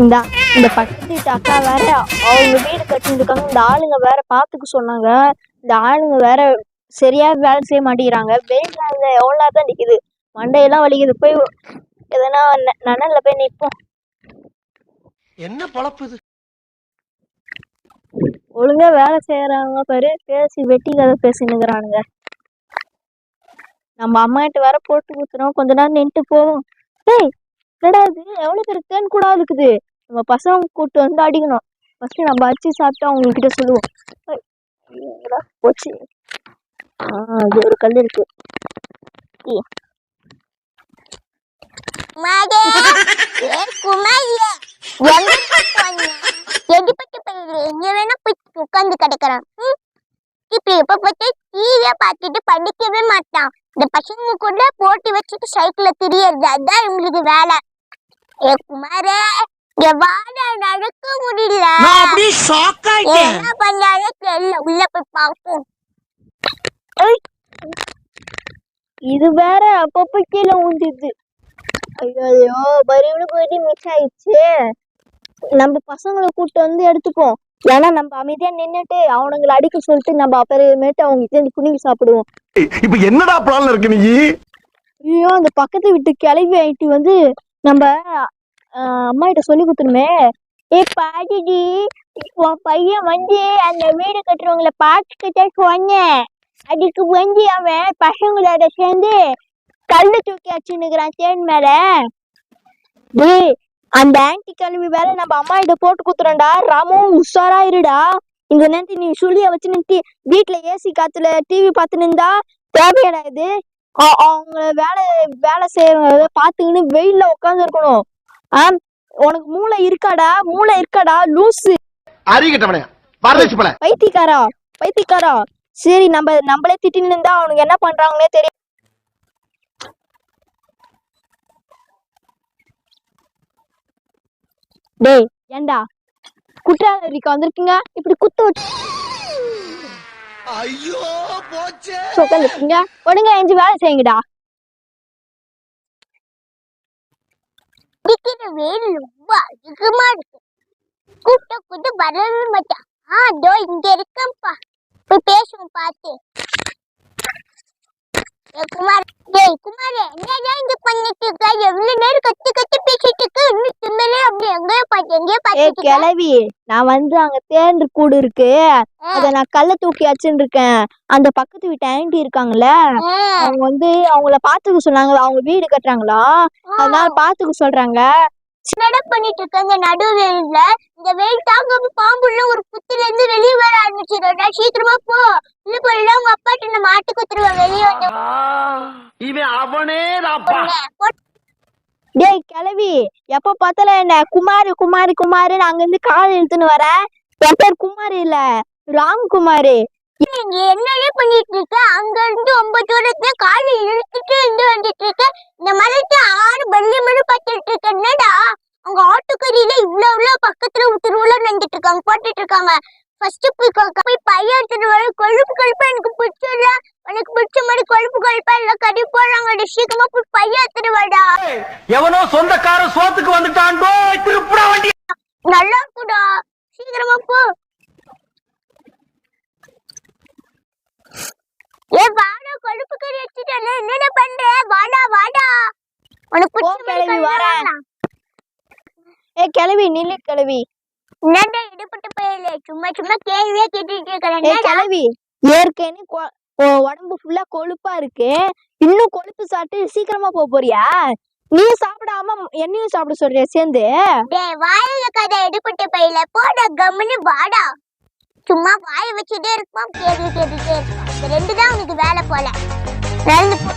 இந்த இந்த பக்கத்து வீட்டு அக்கா வேற அவங்க வீடு கட்டிட்டு இருக்காங்க இந்த ஆளுங்க வேற பாத்துக்க சொன்னாங்க. இந்த ஆளுங்க வேற சரியா வேலை செய்ய மாட்டேங்கிறாங்க. அந்த எவ்வளவு நேரம் தான் நிக்குது. மண்டையெல்லாம் வலிக்குது. போய் எதனா நனல்ல போய் நிப்போம். என்ன பொழப்பு இது? ஒழுங்கா வேலை செய்யறாங்க பாரு பேசி வெட்டி கதை பேசினுக்குறானுங்க நம்ம அம்மா கிட்ட வேற போட்டு குத்துறோம். கொஞ்ச நேரம் நின்னுட்டு போவோம். டேய் என்னடா இது? எவ்வளவு பேர் தேன் கூட இருக்குது நம்ம பசங்க கூட்டு வந்து அடிக்கணும். ஃபர்ஸ்ட் நம்ம அடிச்சு சாப்பிட்டு அவங்க கிட்ட சொல்லுவோம் போச்சு? ஆ அது ஒரு கல் இருக்கு. குமாரே ஏ குமாரியே எங்க போன எடிப்பட்டு வேணா போய் உட்கார்ந்து கிடக்குறான். இப்ப எப்ப பார்த்து டிவிய பார்த்துட்டு படிக்கவே மாட்டான். இந்த பசங்க கூட போட்டி வச்சுட்டு சைக்கிள்ல திரியறது அதான் இவங்களுக்கு வேலை. ஏ குமாரே இங்க வாடா நடக்க முடியல? நான் அப்படியே ஷாக் ஆயிட்டேன். என்ன பண்ணாலே தெரியல. உள்ள போய் பார்ப்போம். இது வேற அப்பப்ப கீழே ஊந்துது ஐயோ பரிவுன்னு போயிட்டு மிஸ் ஆயிடுச்சு நம்ம பசங்களை கூட்டு வந்து எடுத்துப்போம் ஏன்னா நம்ம அமைதியா நின்னுட்டு அவனுங்களை அடிக்க சொல்லிட்டு நம்ம அப்புறமேட்டு அவங்க கிட்ட குனிஞ்சு சாப்பிடுவோம். இப்ப என்னடா பிளான்ல இருக்கு நீ? ஐயோ அந்த பக்கத்து வீட்டு கிளவி ஆயிட்டு வந்து நம்ம அம்மா கிட்ட சொல்லி கொடுத்துருமே. ஏ பாட்டிடி உன் பையன் வந்து அந்த வீடு கட்டுறவங்கள பார்த்துக்கிட்டே சொன்னேன் அதுக்கு வந்து அவன் பசங்களோட சேர்ந்து கல்லு தூக்கி அடிச்சுன்னுக்குறான் தேன் மேல. டேய் அந்த ஆன்டி கிளம்பி வேற நம்ம அம்மா கிட்ட போட்டு குத்துறோம்டா ராமு உஷாரா இருடா இந்த நேரத்து நீ சுழிய வச்சு நிறுத்தி வீட்டுல ஏசி காத்துல டிவி பார்த்து நின்றா தேவையான இது அவங்க வேலை வேலை செய்யறவங்க பாத்துக்கின்னு வெயில்ல உட்கார்ந்து இருக்கணும் ஆ? உனக்கு மூளை இருக்காடா? மூளை இருக்காடா? லூசு. அறிகிட்டவனே பைத்தியக்காரா? பைத்தியக்காரா? சரி நம்ம நம்மளே திட்டின்னு இருந்தா அவனுக்கு என்ன பண்றாங்கன்னே தெரியும் டேய் ஏண்டா? குற்றாலரிக்கு வந்திருக்கீங்க? இப்படி குத்து வச்சு ஐயோ போச்சே. உட்காந்துருக்கீங்க ஒழுங்கா எஞ்சி வேலை செய்யுங்கடா. அடிக்கிற வெயில் ரொம்ப அதிகமா இருக்கு. கூட்ட கூட்ட வரவே மாட்டான் ஆ இதோ இங்க இருக்கேன்ப்பா. போய் பேசுவோம் பார்த்து குமார். டேய் குமார் என்ன இங்க பண்ணிட்டு இருக்க? எவ்வளவு நேரம் கத்தி கத்தி பேச ஏ கிளவி நான் வந்து அங்க தேர்ந்து கூடு இருக்கு. அத நான் கல்ல தூக்கி வச்சுன்னு இருக்கேன். அந்த பக்கத்து வீட்டு ஆண்டி இருக்காங்கல்ல அவங்க வந்து அவங்கள பாத்துக்க சொன்னாங்க அவங்க வீடு கட்டுறாங்களா? அதனால பாத்துக்க சொல்றாங்க. என்னடா பண்ணிட்டு இருக்க இந்த நடு வெயில்ல இந்த வெயில் தாங்காம பாம்புள்ள ஒரு புத்துல இருந்து வெளியே வர ஆரம்பிச்சிடும்டா சீக்கிரமா போ. இல்ல போயில உங்க அப்பாட்ட இந்த மாட்டு குத்துருவேன் வெளியே வந்து இவன் அவனே. டேய் கிளவி எப்ப பார்த்தாலும் என்ன? குமாரு குமாரு குமாருன்னு அங்க இருந்து கால் இழுத்துன்னு வர. என் பேர் குமார் இல்ல ராம்குமாரு நீங்க என்னடா பண்ணிட்டு இருக்க? அங்க இருந்து ஒன்பது தூரத்துல காலை இழுத்துட்டு இருந்து வந்துட்டு இருக்க. இந்த மலைக்கு ஆறு பள்ளி மணி பார்த்துட்டு இருக்க. என்னடா? அவங்க ஆட்டுக்கறியில இவ்வளவு இவ்வளவு பக்கத்துல தெருவுல நின்றுட்டு இருக்காங்க போட்டுட்டு இருக்காங்க. ஃபர்ஸ்ட் போய் போய் பையன் எடுத்துட்டு வர. கொழுப்பு கொழுப்பு எனக்கு மாதிரி கொழுப்பு கொழுப்பா இல்ல கறி போடுறாங்க சீக்கிரமா போய் பையன் எடுத்துட்டு வாடா. எவனோ சொந்தக்காரன் சோத்துக்கு வந்துட்டான்டோ திருப்புடா வண்டி நல்லா இருக்குடா. சீக்கிரமா போ. ஏ வாடா கொழுப்பு கறி எடுத்துட்டு என்னடா பண்ற? வாடா வாடா. உனக்கு பிடிச்ச கிளவி, வரேன். ஏ கிளவி நில்லு கிளவி என்னடா இடுபட்டு போயில சும்மா சும்மா கேள்வியே கேட்டுட்டு ஏ இருக்கிறேன் கிளவி ஏற்கனவே உடம்பு ஃபுல்லா கொழுப்பா இருக்கு. இன்னும் கொழுப்பு சாப்பிட்டு சீக்கிரமா போக போறியா? நீ சாப்பிடாம என்னையும் சாப்பிட சொல்றியா சேர்ந்து? டேய் வாயில கதை எடுபட்டு பையில. போடா கம்முன்னு வாடா. சும்மா வாயை வச்சுட்டே இருப்போம். கேள்வி கேட்டுட்டே இருப்போம். இந்த ரெண்டு தான் உனக்கு வேலை போல. நடந்து போ